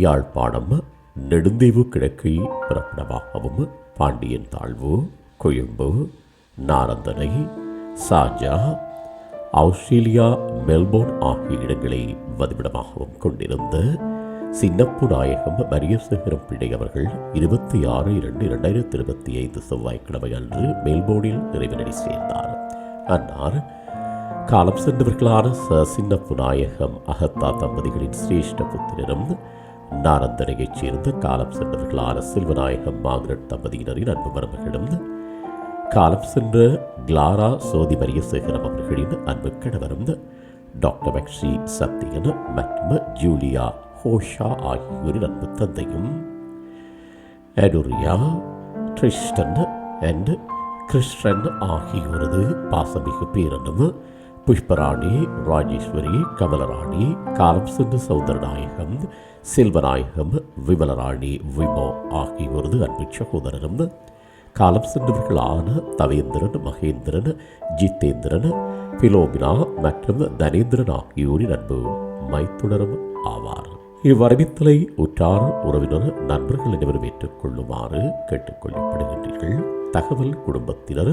யாழ்ப்பாணம் நெடுந்தீவு கிழக்கை பிறப்பிடமாகவும் பாண்டியன் தாழ்வு கொழும்பு நாரந்தனை சாஜா Australia Melbourne ஆகிய இடங்களை வதிவிடமாகவும் கொண்டிருந்த சின்னப்பு நாயகம் மரியசேகரம் பிள்ளை அவர்கள் இருபத்தி ஆறு இரண்டு இரண்டாயிரத்தி இருபத்தி ஐந்து செவ்வாய்க்கிழமை அன்று மெல்போர்னில் இறைவனடி சேர்ந்தார். அன்னார் காலம் சென்றவர்களான ச சின்னப்பு நாயகம் அகத்தா தம்பதிகளின் சிரேஷ்ட புத்திரரும் நாரந்தனையைச் சேர்ந்த காலம் சென்றவர்களான செல்வநாயகம் மாங்கரட் தம்பதியினரின் அன்பு மருமகளும் காலம் சென்ற கிளாரா சோதி மரியசேகரம் அவர்களின் அன்பு கணவரும் டாக்டர் மக்ஷி சத்தியன் மற்றும் ஜூலியா ஹோஷா ஆகியோரின் அன்பு தந்தையும் அனுரியா ட்ரிஸ்டன் அண்ட் கிறிஸ்டன் ஆகியோரது பாசமிகு பேரனும் புஷ்பராணி ராஜேஸ்வரி கமலராணி காலம் சென்ற சௌந்தரநாயகம் செல்வநாயகம் விமலராணி விமோ ஆகியோரது அன்பு சகோதரரும் காலம் சென்றவர்களான தவேந்திரன் மகேந்திரன் ஜித்தேந்திரன் பிலோமினா மற்றும் தனேந்திரன் ஆகியோரின் அன்பு மைத்துடரும் ஆவார். இவ்வரவித்தலை உற்றார் உறவினர் நண்பர்கள் அனைவரும் ஏற்றுக்கொள்ளுமாறு கேட்டுக்கொள்ளப்படுகின்றீர்கள். தகவல் குடும்பத்தினர்